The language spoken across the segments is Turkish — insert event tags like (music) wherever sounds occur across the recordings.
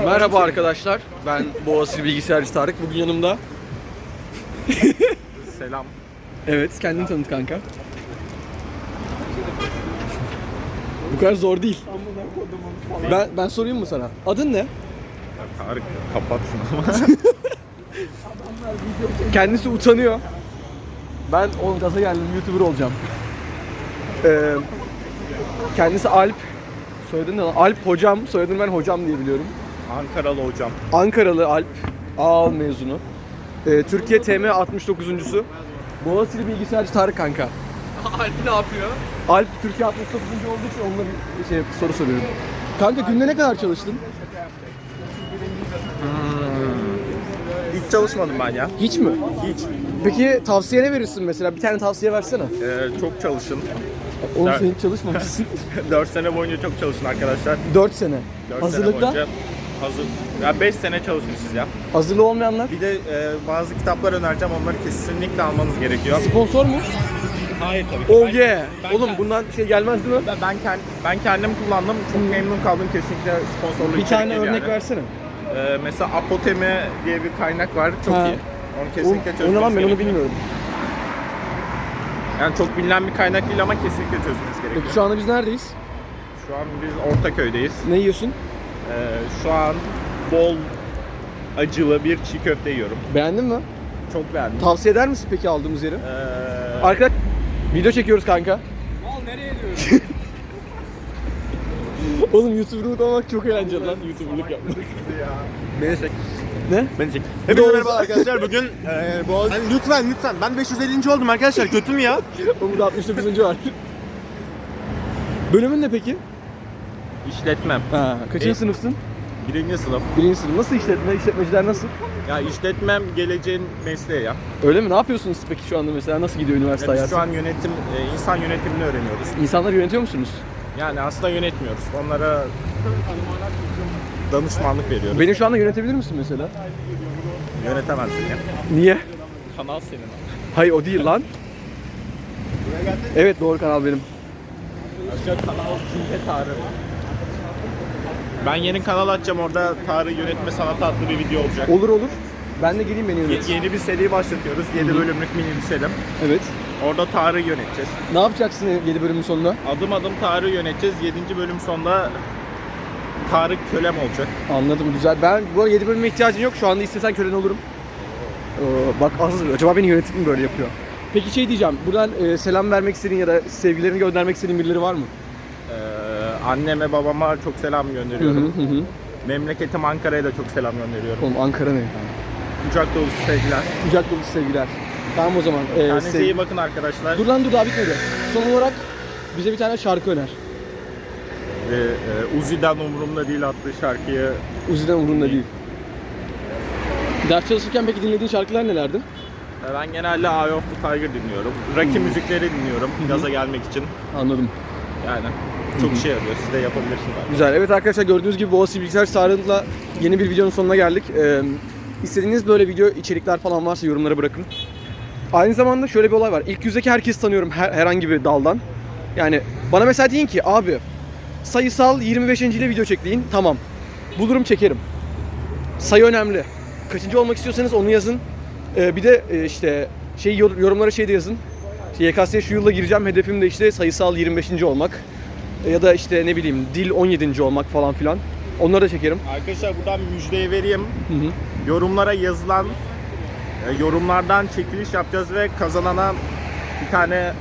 Merhaba arkadaşlar. Ben Boğaziçi Bilgisayarcı Tarık. Bugün yanımda. (laughs) Selam. Evet, kendini tanıt kanka. Bu kadar zor değil. Ben ben sorayım mı sana? Adın ne? Tarık kapat şunu ama. (laughs) Kendisi utanıyor. Ben oğlum gaza geldim, YouTuber olacağım. Ee, kendisi Alp. Soyadın ne lan? Alp hocam. Soyadını ben hocam diye biliyorum. Ankaralı hocam. Ankaralı Alp. Ağal mezunu. Ee, Türkiye TM 69.sü. Boğaziçi Bilgisayarcı Tarık kanka. (laughs) Alp ne yapıyor? Alp Türkiye 69. olduğu için onunla bir şey soru soruyorum. Kanka günde ne kadar çalıştın? Hiç çalışmadım ben ya. Hiç mi? Hiç. Peki tavsiye ne verirsin mesela? Bir tane tavsiye versene. Ee, çok çalışın. Oğlum sen hiç çalışmamışsın. (laughs) 4 sene boyunca çok çalışın arkadaşlar. 4 sene. 4 Hazırlıkta? Sene boyunca hazır. Ya 5 sene çalışın siz ya. Hazırlığı olmayanlar? Bir de e, bazı kitaplar önereceğim. Onları kesinlikle almanız gerekiyor. Sponsor mu? Hayır tabii ki. Oh Ben- yeah. ben- Oğlum bundan şey gelmez değil mi? Ben, ben, kend- ben kendim kullandım. Çok memnun kaldım. Kesinlikle sponsorluğu Bir tane örnek yani. versene. Ee, mesela Apotemi diye bir kaynak var. Çok Ha. iyi. Onu O, kesinlikle o çözmeniz ne lan ben onu gerekiyor. bilmiyorum. Yani çok bilinen bir kaynak değil ama kesinlikle çözmeniz gerekiyor. Peki şu anda biz neredeyiz? Şu an biz Ortaköy'deyiz. Ne yiyorsun? Ee, şu an bol acılı bir çiğ köfte yiyorum. Beğendin mi? Çok beğendim. Tavsiye eder misin peki aldığımız yeri? Ee, Arkadaş video çekiyoruz kanka. Mal nereye diyorsun? (laughs) Oğlum YouTuber'lık olmak çok eğlenceli lan YouTuber'lık yapmak. beni çek. Ne? Beni çek. Hepinize merhaba arkadaşlar. Bugün (laughs) e, bu Yani lütfen lütfen. Ben 550. oldum arkadaşlar. Kötü mü ya? O burada 69. var. Bölümün ne peki? İşletmem. Ha, kaçıncı E- sınıfsın? Birinci sınıf. Birinci sınıf. Nasıl işletme? İşletmeciler nasıl? Ya işletmem geleceğin mesleği ya. Öyle mi? Ne yapıyorsunuz peki şu anda mesela? Nasıl gidiyor üniversite Yani biz hayatı? şu an yönetim, e, insan yönetimini öğreniyoruz. İnsanları yönetiyor musunuz? Yani aslında yönetmiyoruz. Onlara danışmanlık veriyoruz. Beni şu anda yönetebilir misin mesela? Yönetemezsin ya. Niye? Kanal senin. Hayır o değil lan. Evet doğru kanal benim. Aşağı kanal Cinke Tarı. Ben yeni kanal açacağım orada Tarı yönetme sanatı adlı bir video olacak. Olur olur. Ben de geleyim beni Ye- yönet. yeni bir seri başlatıyoruz. 7 bölümlük mini bir seri. Evet. Orada Tarı yöneteceğiz. Ne yapacaksın 7 bölümün sonunda? Adım adım Tarı yöneteceğiz. 7. bölüm sonunda Tarık kölem olacak. Anladım güzel. Ben bu arada 7 bölüme ihtiyacım yok. Şu anda istesen kölen olurum. Ee, bak az acaba beni yönetim mi böyle yapıyor? Peki şey diyeceğim. Buradan e, selam vermek istediğin ya da sevgilerini göndermek istediğin birileri var mı? Ee, anneme babama çok selam gönderiyorum. hı hı. Memleketim Ankara'ya da çok selam gönderiyorum. Oğlum Ankara ne? Kucak dolusu sevgiler. Kucak dolusu sevgiler. Tamam o zaman. Ee, Kendinize sev- iyi bakın arkadaşlar. Dur lan dur daha bitmedi. Son olarak bize bir tane şarkı öner. Ve e, Uzi'den umurumda değil adlı şarkıyı Uzi'den umurumda değil. Ders çalışırken peki dinlediğin şarkılar nelerdi? ben genelde Eye of the Tiger dinliyorum. Rocky müzikleri dinliyorum gaza gelmek için. Anladım. Yani çok işe yarıyor. Siz de yapabilirsiniz. abi. Güzel. Evet arkadaşlar gördüğünüz gibi Boğaziçi Bilgisayar Sarı'nla yeni bir videonun sonuna geldik. Ee, istediğiniz böyle video içerikler falan varsa yorumlara bırakın. Aynı zamanda şöyle bir olay var. İlk yüzdeki herkes tanıyorum her, herhangi bir daldan. Yani bana mesela deyin ki abi sayısal 25. ile video çek deyin. Tamam. Bulurum çekerim. Sayı önemli. Kaçıncı olmak istiyorsanız onu yazın. Ee, bir de e, işte şey yor- yorumlara şey de yazın. İşte YKS'ye şu yılla gireceğim. Hedefim de işte sayısal 25. olmak. E, Ya da işte ne bileyim dil 17. olmak falan filan. Onları da çekerim. Arkadaşlar buradan müjdeyi vereyim. Hı hı. Yorumlara yazılan e, yorumlardan çekiliş yapacağız ve kazanana bir tane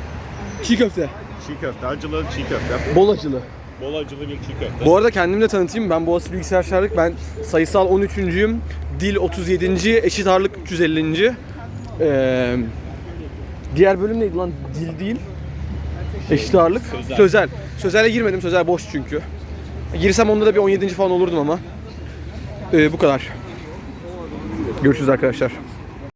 Çiğ köfte. çiğ köfte, acılı çiğ köfte. Bol acılı. Bol acılı bir çiğ köfte. Bu arada kendimi de tanıtayım. Ben Boğaziçi Bilgisayar Şarlık. Ben sayısal 13.'üyüm. Dil 37. Eşit ağırlık 350. Ee, diğer bölüm neydi lan? Dil değil. Eşit ağırlık. Sözel. Sözel. Sözel'e girmedim. Sözel boş çünkü. Girsem onda da bir 17. falan olurdum ama. Ee, bu kadar. Görüşürüz arkadaşlar.